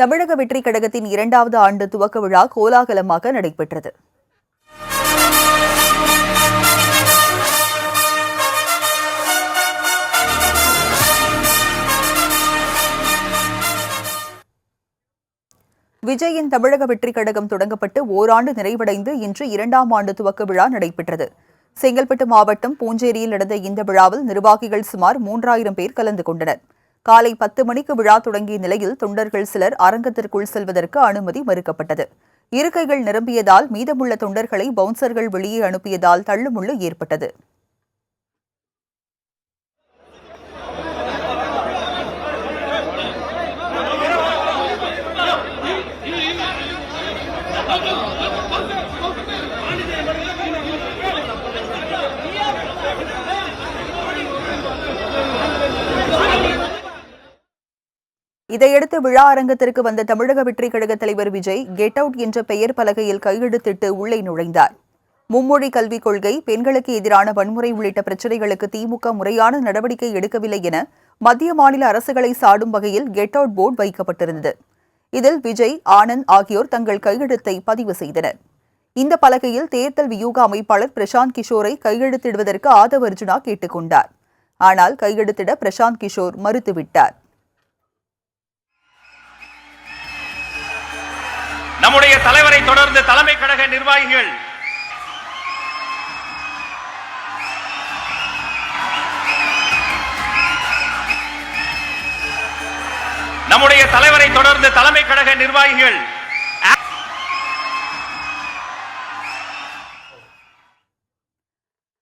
தமிழக வெற்றி கழகத்தின் இரண்டாவது ஆண்டு துவக்க விழா கோலாகலமாக நடைபெற்றது. விஜயின் தமிழக வெற்றி கழகம் தொடங்கப்பட்டு ஓராண்டு நிறைவடைந்து இன்று இரண்டாம் ஆண்டு துவக்க விழா நடைபெற்றது. செங்கல்பட்டு மாவட்டம் பூஞ்சேரியில் நடந்த இந்த விழாவில் நிர்வாகிகள் சுமார் மூன்றாயிரம் பேர் கலந்து கொண்டனர். காலை பத்து மணிக்கு விழா தொடங்கிய நிலையில் தொண்டர்கள் சிலர் அரங்கத்திற்குள் செல்வதற்கு அனுமதி மறுக்கப்பட்டது. இருக்கைகள் நிரம்பியதால் மீதமுள்ள தொண்டர்களை பவுன்சர்கள் வெளியே அனுப்பியதால் தள்ளுமுள்ளு ஏற்பட்டது. இதையடுத்து விழா அரங்கத்திற்கு வந்த தமிழக வெற்றி கழக தலைவர் விஜய் கெட் அவுட் என்ற பெயர் பலகையில் கையெழுத்திட்டு உள்ளே நுழைந்தார். மும்மொழி கல்விக் கொள்கை பெண்களுக்கு எதிரான வன்முறை உள்ளிட்ட பிரச்சினைகளுக்கு திமுக முறையான நடவடிக்கை எடுக்கவில்லை என மத்திய மாநில அரசுகளை சாடும் வகையில் கெட் அவுட் போர்டு வைக்கப்பட்டிருந்தது. இதில் விஜய் ஆனந்த் ஆகியோர் தங்கள் கையெழுத்தை பதிவு செய்தனர். இந்த பலகையில் தேர்தல் வியூக அமைப்பாளர் பிரசாந்த் கிஷோரை கையெழுத்திடுவதற்கு ஆதவ் அர்ஜுனா கேட்டுக்கொண்டார் ஆனால் கையெழுத்திட பிரசாந்த் கிஷோர் மறுத்துவிட்டார். நம்முடைய தலைவரை தொடர்ந்து தலைமை கழக நிர்வாகிகள். நம்முடைய தலைவரை தொடர்ந்து தலைமை கழக நிர்வாகிகள்.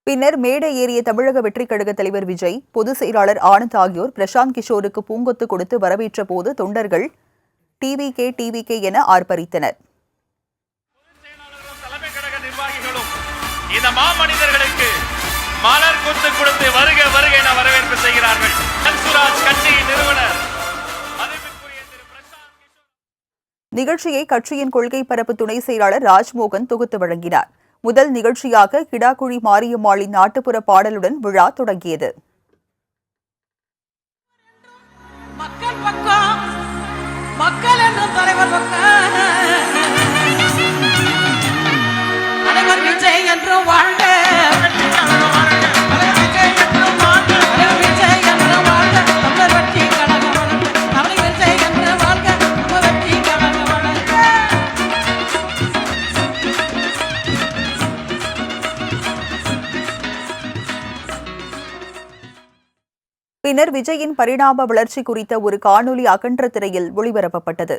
பின்னர் மேடை ஏறிய தமிழக வெற்றிக் கழக தலைவர் விஜய் பொதுச் செயலாளர் ஆனந்த் ஆகியோர் பிரசாந்த் கிஷோருக்கு பூங்கொத்து கொடுத்து வரவேற்ற போது தொண்டர்கள் டிவிகே டிவிகே என ஆர்ப்பரித்தனர். இந்த மாமனிதர்களுக்கு மலர் கொத்து கொடுத்து வருக வருக என வரவேற்பு செய்கிறார்கள். கட்சியின் நிறுவனர். நிகழ்ச்சியை கட்சியின் கொள்கை பரப்பு துணை செயலாளர் ராஜ்மோகன் தொகுத்து வழங்கினார். முதல் நிகழ்ச்சியாக கிடாக்குழி மாரியம்மாளின் நாட்டுப்புற பாடலுடன் விழா தொடங்கியது. பின்னர் விஜயின் பரிணாம வளர்ச்சி குறித்த ஒரு காணொலி அகன்ற திரையில் ஒளிபரப்பப்பட்டது.